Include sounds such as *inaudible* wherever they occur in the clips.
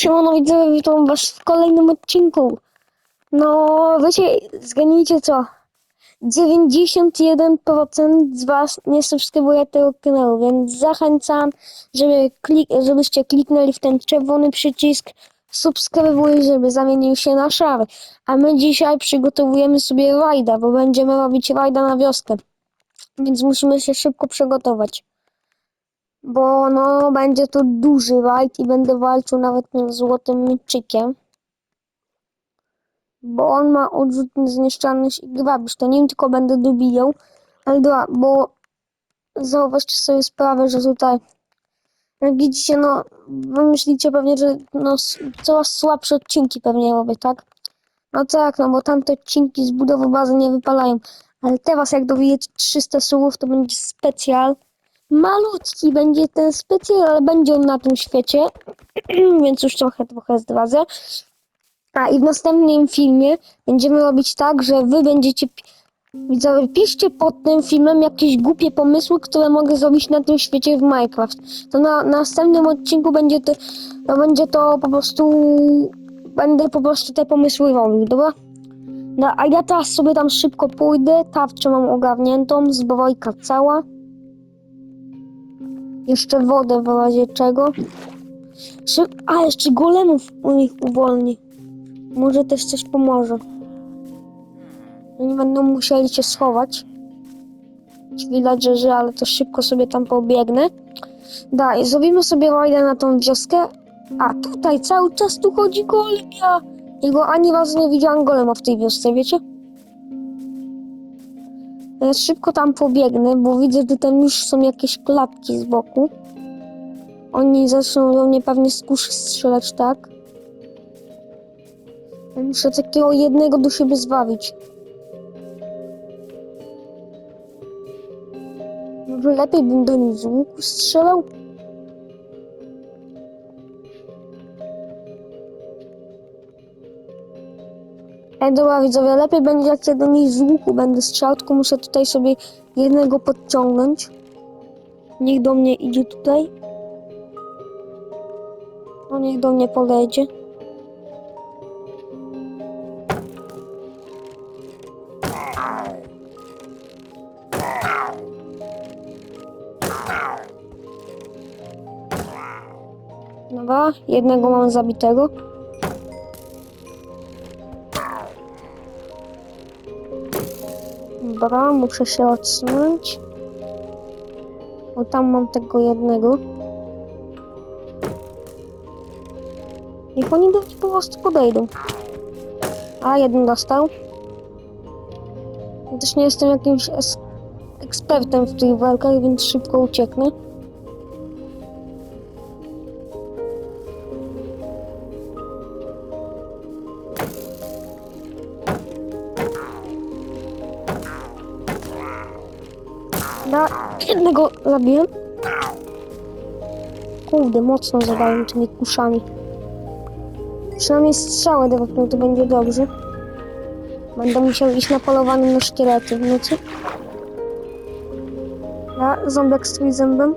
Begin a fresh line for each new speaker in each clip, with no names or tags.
Siemano widzowie, witam was w kolejnym odcinku. No, wiecie, zgadnijcie co? 91% z was nie subskrybuje tego kanału, więc zachęcam, żeby klik, żebyście kliknęli w ten czerwony przycisk subskrybuj, żeby zamienił się na szary. A my dzisiaj przygotowujemy sobie rajda, bo będziemy robić rajda na wioskę. Więc musimy się szybko przygotować bo no będzie to duży rajd i będę walczył nawet złotym mieczykiem. Bo on ma odrzut zniszczalność i grabisz. To nim tylko będę dobijał, ale dobra, bo zauważcie sobie sprawę, że tutaj jak widzicie, no wy myślicie pewnie, że no coraz słabsze odcinki pewnie robię, tak? No tak, no bo tamte odcinki z budowy bazy nie wypalają. Ale teraz jak dobijecie 300 słów, to będzie specjal malutki będzie ten specjal, ale będzie on na tym świecie, *clears throat* więc już trochę, trochę zdradzę. A i w następnym filmie będziemy robić tak, że wy będziecie, widzowie, piszcie pod tym filmem jakieś głupie pomysły, które mogę zrobić na tym świecie w Minecraft. To na, na następnym odcinku będzie to, to będzie to po prostu, będę po prostu te pomysły robił, dobra? No, a ja teraz sobie tam szybko pójdę, tarczę mam ogarniętą, zbrojka cała. Jeszcze wodę w razie czego. A, jeszcze golemów u nich uwolni. Może też coś pomoże. Oni będą musieli się schować. Ci villagerzy, ale to szybko sobie tam pobiegnę. Daj, zrobimy sobie rajdę na tą wioskę. A tutaj cały czas tu chodzi golem. Ja jego ani razu nie widziałam golema w tej wiosce, wiecie? Ja szybko tam pobiegnę, bo widzę, że tam już są jakieś klapki z boku. Oni zaczną do mnie pewnie z kuszy strzelać, tak? Muszę takiego jednego do siebie zwabić. Może lepiej bym do nich z łuku strzelał? Ej, dobra widzowie, lepiej będzie jak ja do nich z łuku będę strzelał, tylko muszę tutaj sobie jednego podciągnąć. Niech do mnie idzie tutaj. No niech do mnie podejdzie. Dobra, jednego mam zabitego. Dobra, muszę się odsunąć. Bo tam mam tego jednego. Niech oni do po prostu podejdą. A, jeden dostał. Też nie jestem jakimś ekspertem w tych walkach, więc szybko ucieknę. Da, jednego zabiłem. Kurde, mocno zadają tymi kuszami. Przynajmniej strzałę dropnął, to będzie dobrze. Będę musiał iść na polowanie na szkielety w nocy. Ja, ząbek z trójzębem.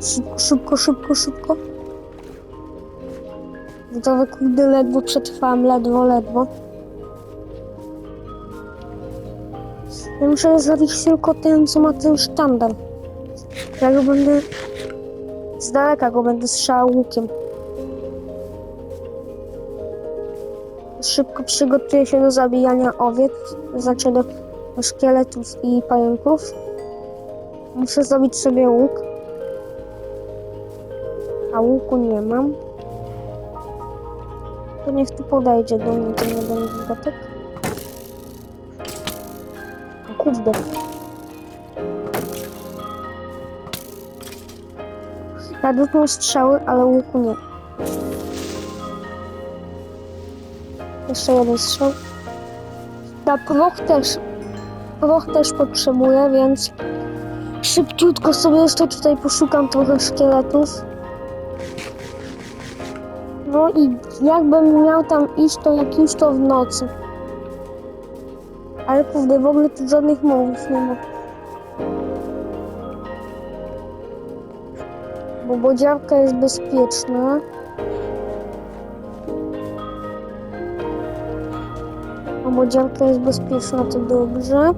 Szybko, szybko, szybko, szybko. Gotowe, kurde, ledwo przetrwałem, ledwo, ledwo. Ja muszę zrobić tylko ten, co ma ten sztandar. Ja go będę... Z daleka go będę strzelał łukiem. Szybko przygotuję się do zabijania owiec, znaczy do, szkieletów i pająków. Muszę zrobić sobie łuk. A łuku nie mam. To niech tu podejdzie do mnie ten jeden wilgotek. O Kurde. Ja dotknął strzały, ale łuku nie. Jeszcze jeden strzał. Na proch też. Proch też potrzebuję, więc szybciutko sobie jeszcze tutaj poszukam trochę szkieletów. No i jakbym miał tam iść, to jak już to w nocy. Ale kurde, w ogóle tu żadnych mowów nie ma. Bo bodziarka jest bezpieczna. A bodziarka jest bezpieczna, to dobrze.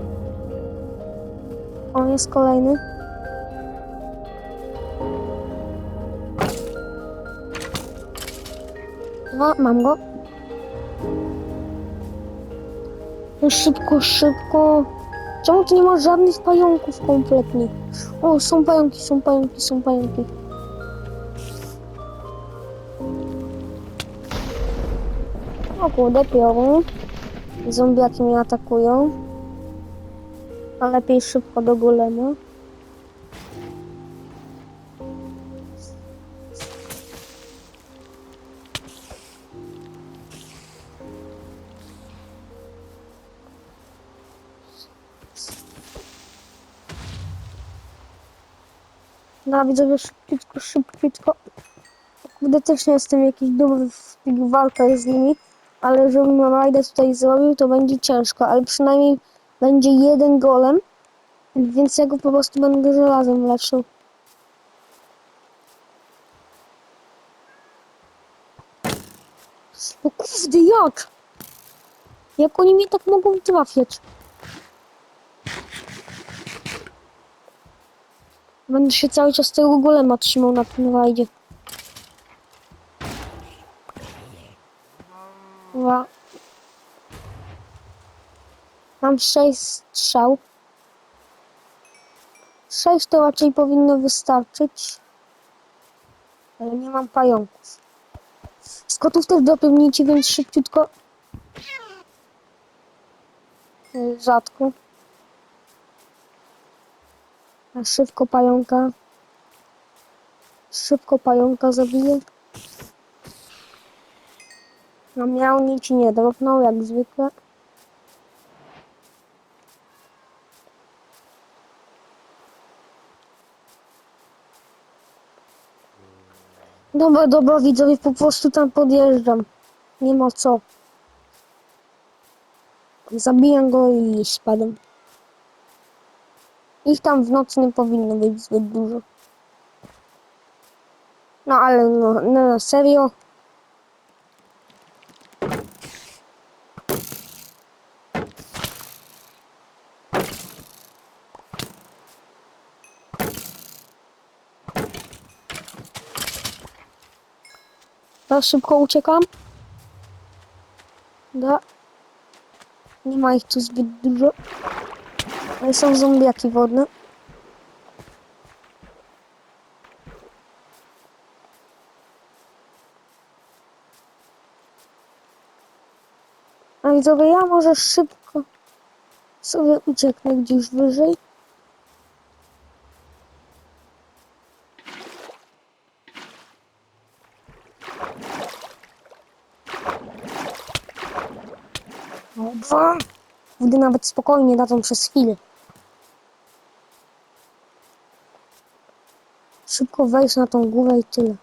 O, jest kolejny. No, mam go. Szybko, szybko. Czemu tu nie ma żadnych pająków kompletnie? O, są pająki, są pająki, są pająki. O kurde, piorun. Zombiaki mnie atakują. A lepiej szybko do golema. No widzowie, szybciutko, szybciutko. Kurde, też nie jestem jakiś dobry w tych walkach z nimi, ale żebym rajdę tutaj zrobił, to będzie ciężko, ale przynajmniej będzie jeden golem, więc ja go po prostu będę żelazem leczył. O kurde, jak? Jak oni mnie tak mogą trafiać? Będę się cały czas tego golema trzymał na tym rajdzie. Dwa. Mam sześć strzał. Sześć to raczej powinno wystarczyć. Ale nie mam pająków. Z kotów też dopełnicie, więc szybciutko. Rzadko. A szybko pająka. Szybko pająka zabiję. No miał nic nie dropnął, jak zwykle. Dobra, dobra, widzowie, po prostu tam podjeżdżam. Nie ma co. Zabiję go i spadam. Ich tam w nocy nie powinno być zbyt dużo. No ale no, no na serio. Szybko uciekam. Da. Nie ma ich tu zbyt dużo. Ale są zombiaki wodne. A widzowie, ja może szybko sobie ucieknę gdzieś wyżej. O, Dwa. Gdy nawet spokojnie dadzą przez chwilę. Szybko wejść na tą górę i tyle.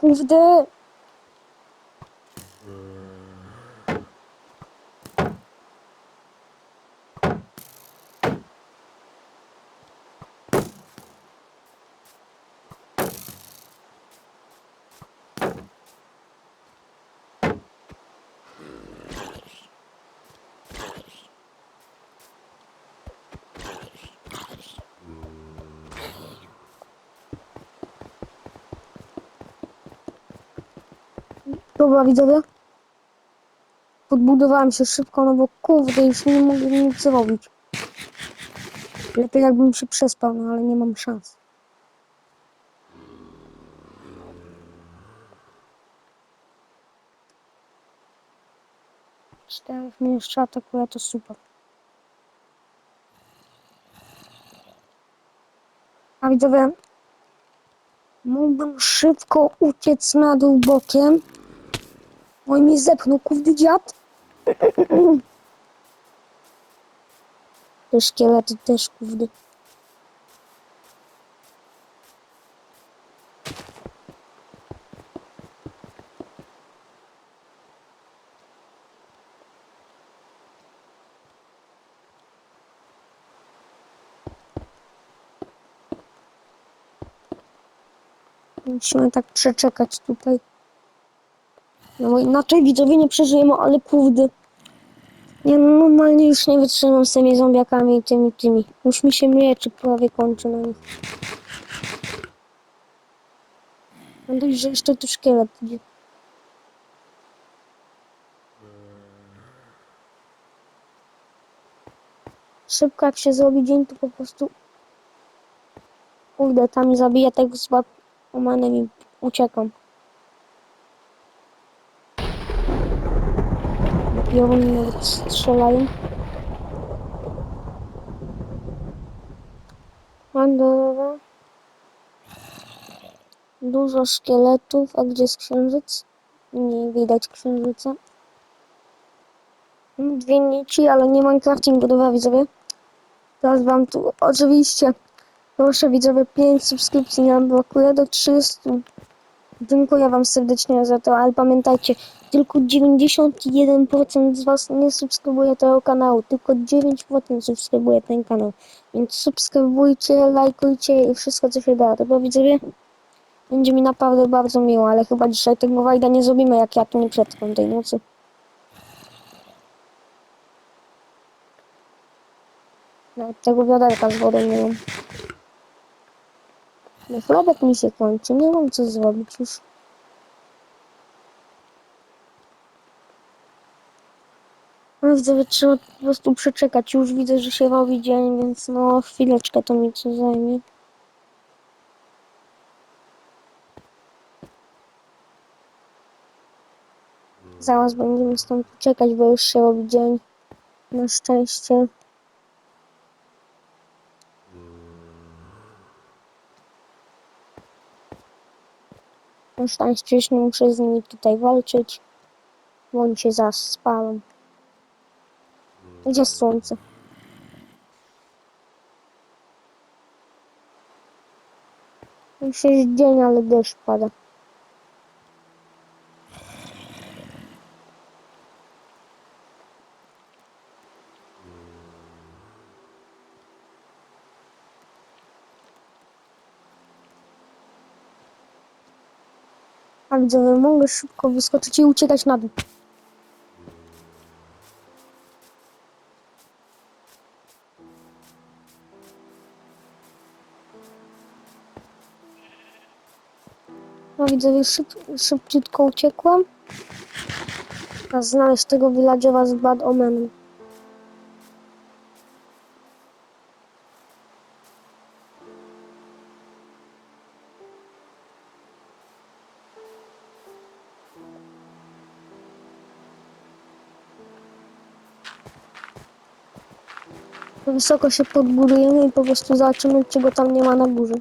Kurde. Dobra, widzowie. Podbudowałem się szybko, no bo kurde, już nie mogę nic zrobić. Lepiej jakbym się przespał, no ale nie mam szans. Czterech mnie jeszcze atakuje, to super. A widzowie, mógłbym szybko uciec na dół bokiem. Oj, mi zepchnął kurde dziad. Te szkielety też kurde. Musimy tak przeczekać tutaj. No bo inaczej widzowie nie przeżyjemy, ale kurde. Ja normalnie już nie wytrzymam z tymi zombiakami i tymi, tymi. Już mi się mieczyk prawie kończy na nich. No dość, że jeszcze tu szkielet idzie. Szybko jak się zrobi dzień, to po prostu... Kurde, tam zabiję tego z omanem i uciekam. I oni nawet strzelają. Mandora. Dużo szkieletów. A gdzie jest księżyc? Nie widać księżyca. Dwie nici, ale nie mam craftingu, widzowie. Teraz wam tu oczywiście proszę widzowie 5 subskrypcji nam brakuje do 300. Dziękuję wam serdecznie za to, ale pamiętajcie, tylko 91% z was nie subskrybuje tego kanału, tylko 9% subskrybuje ten kanał. Więc subskrybujcie, lajkujcie i wszystko co się da, dobra widzowie? Będzie mi naprawdę bardzo miło, ale chyba dzisiaj tego wajda nie zrobimy, jak ja tu nie przetrwam tej nocy. Nawet tego wiaderka z wodą nie mam. No chlebek mi się kończy, nie mam co zrobić już. No widzowie, trzeba po prostu przeczekać. Już widzę, że się robi dzień, więc no chwileczkę to mi co zajmie. Zaraz będziemy stąd uciekać, bo już się robi dzień. Na szczęście. Już nie muszę z nimi tutaj walczyć, bo oni się zaraz spalą. Gdzie słońce? Już jest dzień, ale deszcz pada. Widzowie, mogę szybko wyskoczyć i uciekać na dół. No widzowie, szyb, szybciutko uciekłam. A znaleźć tego village'a z Bad Omenem. Wysoko się podbudujemy i po prostu zobaczymy, czego tam nie ma na górze.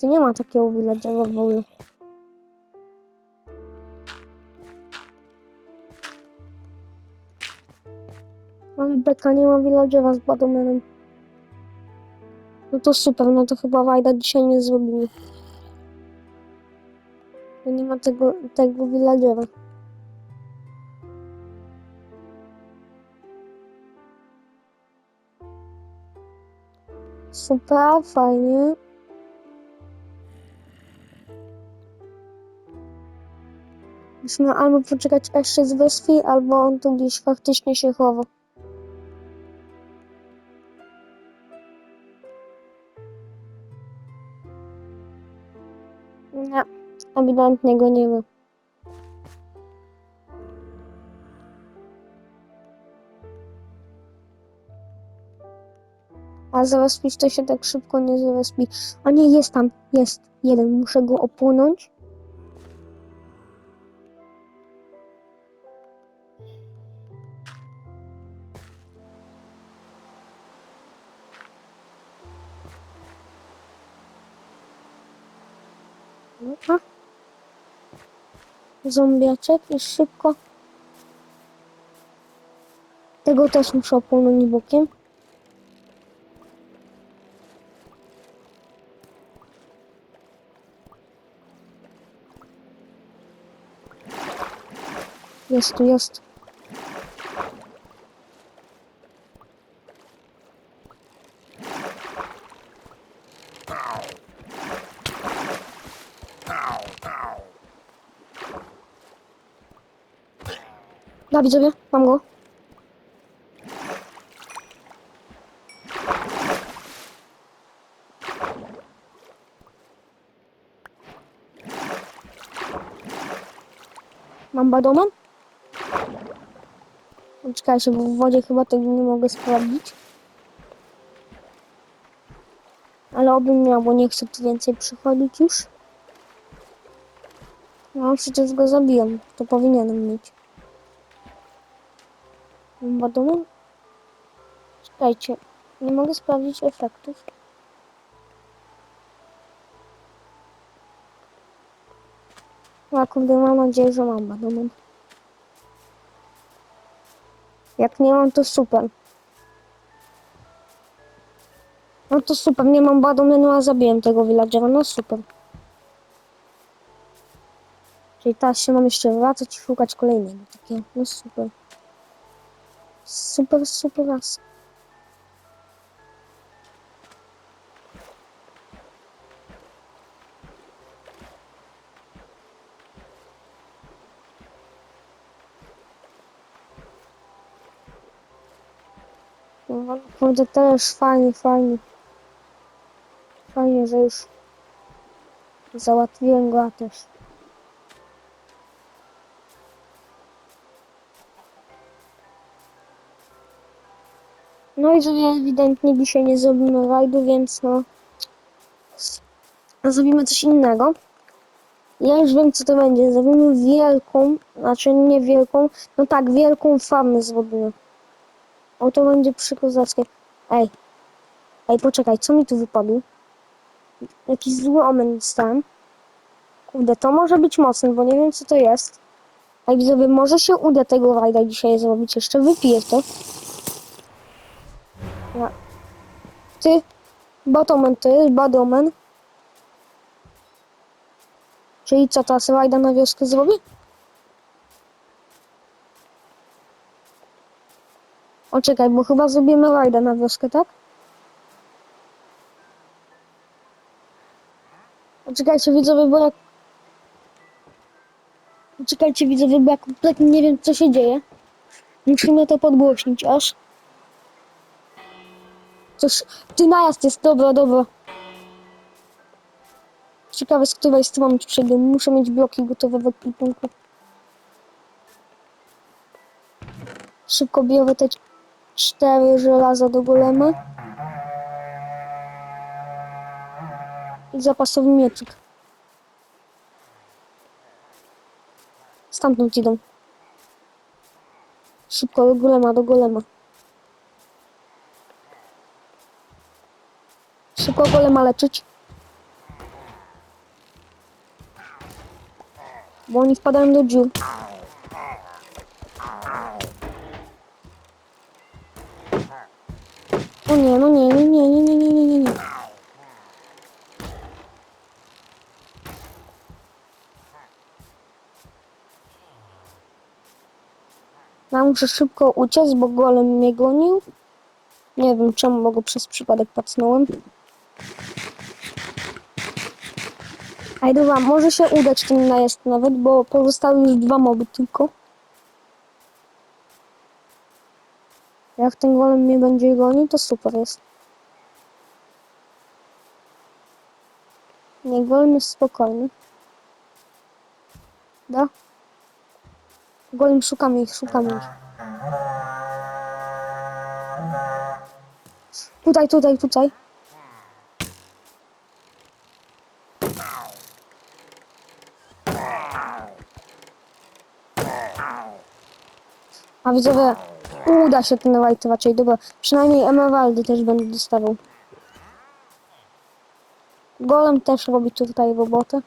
Tu nie ma takiego village'a w ogóle. Ale beka nie ma village'a z Badomenem. No to super, no to chyba Wajda dzisiaj nie zrobimy. To nie ma tego, tego village'a. Super, fajnie. Musimy albo poczekać aż się zwyspie, albo on tu gdzieś faktycznie się chowa. Nie, ewidentnie go nie ma. A to się tak szybko nie zarespi. A nie, jest tam, jest jeden. Muszę go opłynąć. Dobra. Zombiaczek i szybko. Tego też muszę opłynąć bokiem. Jest tu, jest. Da, widzowie, mam go. Mam? Czekajcie, bo w wodzie chyba tego nie mogę sprawdzić. Ale obym miał, bo nie chcę tu więcej przychodzić już. No przecież go zabiłem. To powinienem mieć. Badoman? Czekajcie. Nie mogę sprawdzić efektów. A kurde, mam nadzieję, że mam badoman. Jak nie mam, to super. No to super, nie mam badomenu, a zabiłem tego villagera, no super. Czyli teraz się mam jeszcze wracać i szukać kolejnego takiego, no super. Super, super raz. Kurde, też fajnie, fajnie. Fajnie, że już załatwiłem go, a też. No i że ewidentnie dzisiaj nie zrobimy rajdu, więc no... Zrobimy coś innego. Ja już wiem, co to będzie. Zrobimy wielką, znaczy nie wielką, no tak, wielką farmę zrobimy. O, to będzie przykozackie. Ej, ej, poczekaj, co mi tu wypadło? Jakiś zły omen dostałem. Kurde, to może być mocne, bo nie wiem, co to jest. Ej, widzowie, może się uda tego rajda dzisiaj zrobić. Jeszcze wypiję to. Ja. Ty, Batomen, ty, Badomen. Czyli co, teraz rajda na wioskę zrobi? O, czekaj, bo chyba zrobimy rajda na wioskę, tak? Czekajcie widzowie, bo jak... Czekajcie widzowie, bo ja kompletnie nie wiem co się dzieje. Musimy to podgłośnić aż. Coś... Ty najazd jest, dobra, dobra. Ciekawe z której strony przejdę. Muszę mieć bloki gotowe w ekwipunku. Szybko biorę te cztery żelaza do golema. I zapasowy mieczyk. Stamtąd idą. Szybko do golema, do golema. Szybko golema leczyć. Bo oni wpadają do dziur. O nie, no nie, nie, nie, nie, nie, nie, nie, nie, nie. Ja muszę szybko uciec, bo golem mnie gonił. Nie wiem czemu, bo go przez przypadek pacnąłem. Ej, dobra, może się udać ten najazd nawet, bo pozostały już dwa moby tylko. Jak ten golem mnie będzie gonił, to super jest. Nie, golem jest spokojny. Da? Golem, szukamy ich, szukamy ich. Tutaj, tutaj, tutaj. A widzowie, uda się raczej, dobra. Przynajmniej emeraldy też będę dostawał. Golem też robi tutaj robotę.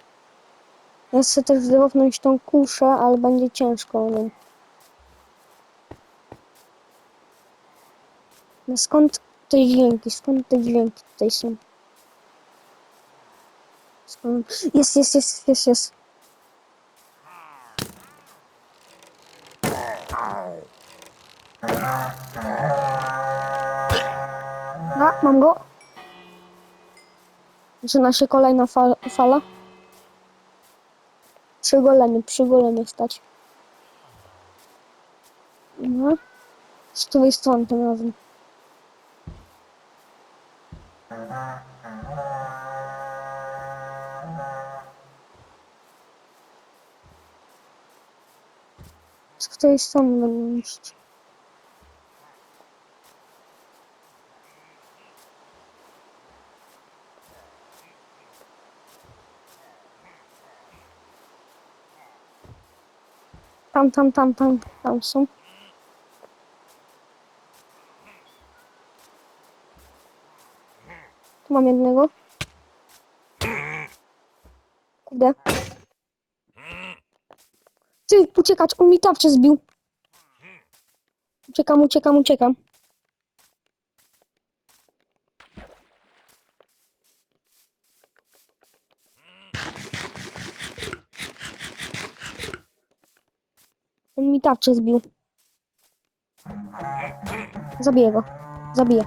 Ja chcę też zdrowność tą kuszę, ale będzie ciężko. No. no skąd te dźwięki? Skąd te dźwięki tutaj są? Skąd? Jest, jest, jest, jest, jest. A, mam go. Zaczyna się kolejna fal fala. Przy golenie, przy golenie stać. No. Z której strony tym razem? Z której strony będę iść? Tam, tam, tam, tam, tam są. Tu mam jednego. Kurde. Ty, uciekać, on mi tarczę zbił. Uciekam, uciekam, uciekam. On mi tarczę zbił. Zabiję go. Zabiję.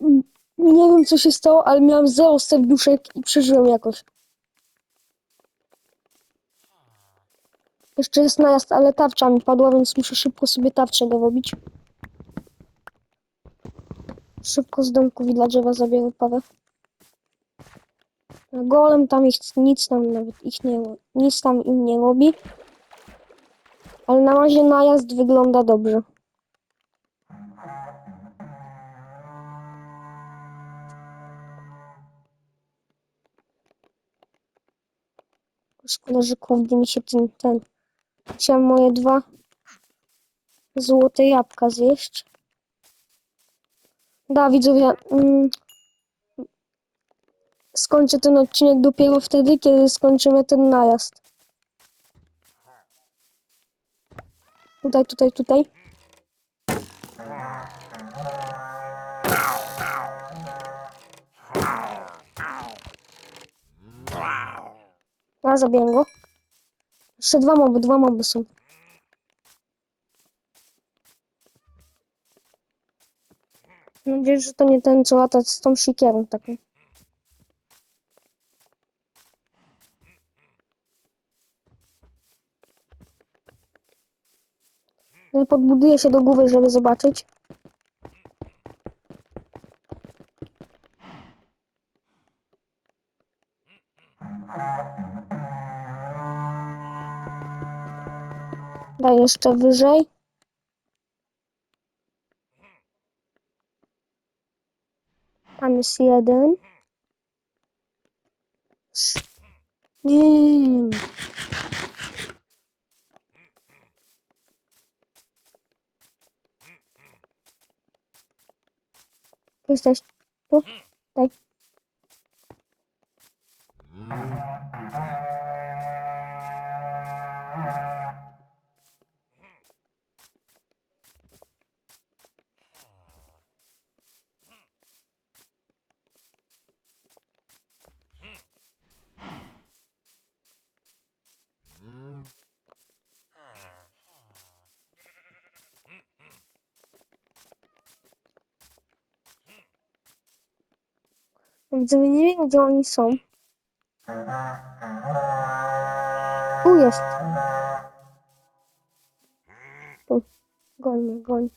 Mm, Nie wiem co się stało, ale miałem zero serduszek i przeżyłem jakoś. Jeszcze jest najazd, ale tarcza mi padła, więc muszę szybko sobie tarczę dorobić. Szybko z domku village'a zabiorę parę. A Golem tam ich nic tam nawet ich nie nic tam im nie robi. Ale na razie najazd wygląda dobrze. Szkoda, że kurde mi się ten, ten. Chciałem moje dwa złote jabłka zjeść. Da, widzowie, mm, skończę ten odcinek dopiero wtedy, kiedy skończymy ten najazd. Tutaj, tutaj, tutaj. A, zabiję go. Jeszcze dwa moby, dwa moby są. Mam nadzieję, że to nie ten, co lata z tą sikierą taką. No i podbuduję się do góry, żeby zobaczyć. Daj jeszcze wyżej. Tam jest jeden. Nie. Tu Jesteś. Tu. Daj. Widzowie nie wiem, gdzie oni są. Tu jest. Tu. Goń mnie, goń.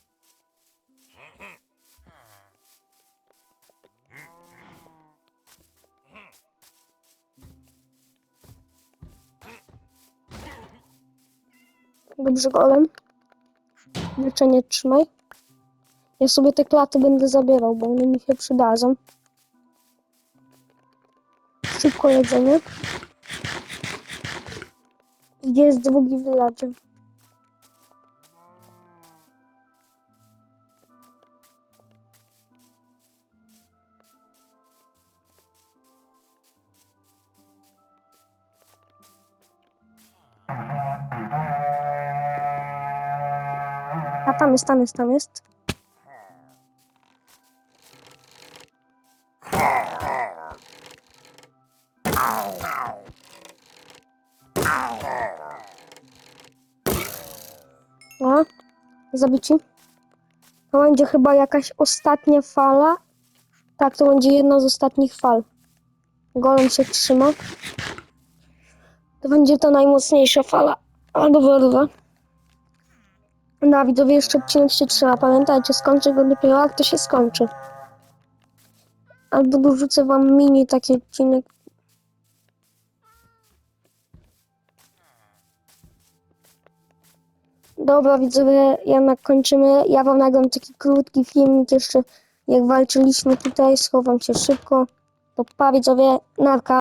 Dobrze, golem. Leczenie trzymaj. Ja sobie te klaty będę zabierał, bo one mi się przydadzą. Szybko jedzenie. Jest drugi villager? A tam jest, tam jest, tam jest. Zabici. To będzie chyba jakaś ostatnia fala. Tak, to będzie jedna z ostatnich fal. Golem się trzyma. to będzie to najmocniejsza fala. Albo wyrwa. Na widzowie jeszcze odcinek się trzyma. Pamiętajcie, skończę go dopiero jak to się skończy. Albo dorzucę wam mini taki odcinek. Dobra widzowie, jednak kończymy. Ja wam nagram taki krótki filmik jeszcze jak walczyliśmy tutaj. Schowam się szybko. To pa widzowie, narka.